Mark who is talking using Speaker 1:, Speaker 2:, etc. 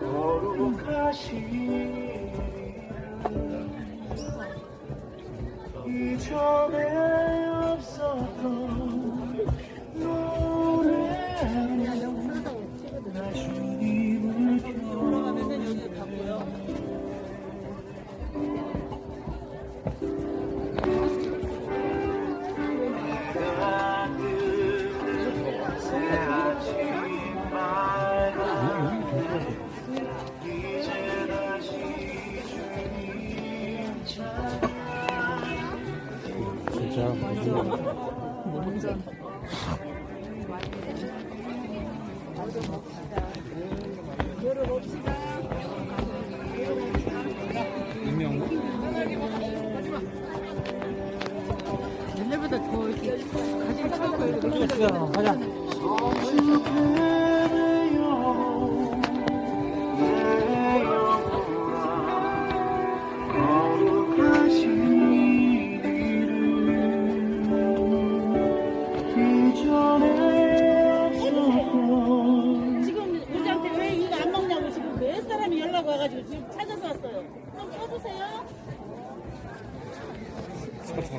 Speaker 1: 거룩하신 이전에
Speaker 2: 진짜 유명
Speaker 3: 옛날보다 더 이렇게 가지가 차고 이렇게
Speaker 2: 가자
Speaker 1: 찾는다고
Speaker 4: 해가지고 지금 찾아서 왔어요. 좀 써주세요.